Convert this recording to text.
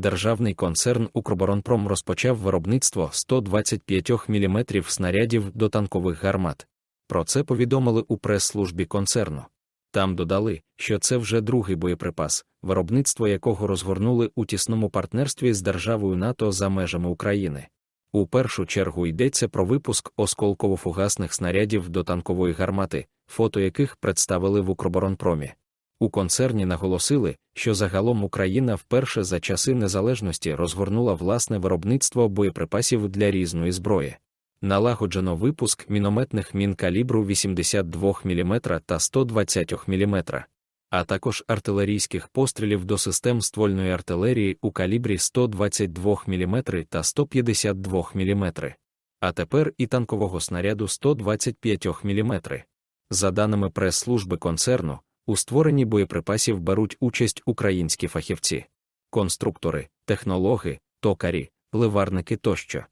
державний концерн Укроборонпром розпочав виробництво 125 мм снарядів до танкових гармат. Про це повідомили у прес-службі концерну. Там додали, що це вже другий боєприпас, виробництво якого розгорнули у тісному партнерстві з державою НАТО за межами України. У першу чергу йдеться про випуск осколково-фугасних снарядів до танкової гармати, фото яких представили в Укроборонпромі. У концерні наголосили, що загалом Україна вперше за часи незалежності розгорнула власне виробництво боєприпасів для різної зброї. Налагоджено випуск мінометних мін калібру 82 мм та 120 мм, а також артилерійських пострілів до систем ствольної артилерії у калібрі 122 мм та 152 мм. А тепер і танкового снаряду 125 мм. За даними прес-служби концерну, у створенні боєприпасів беруть участь українські фахівці, конструктори, технологи, токарі, ливарники тощо.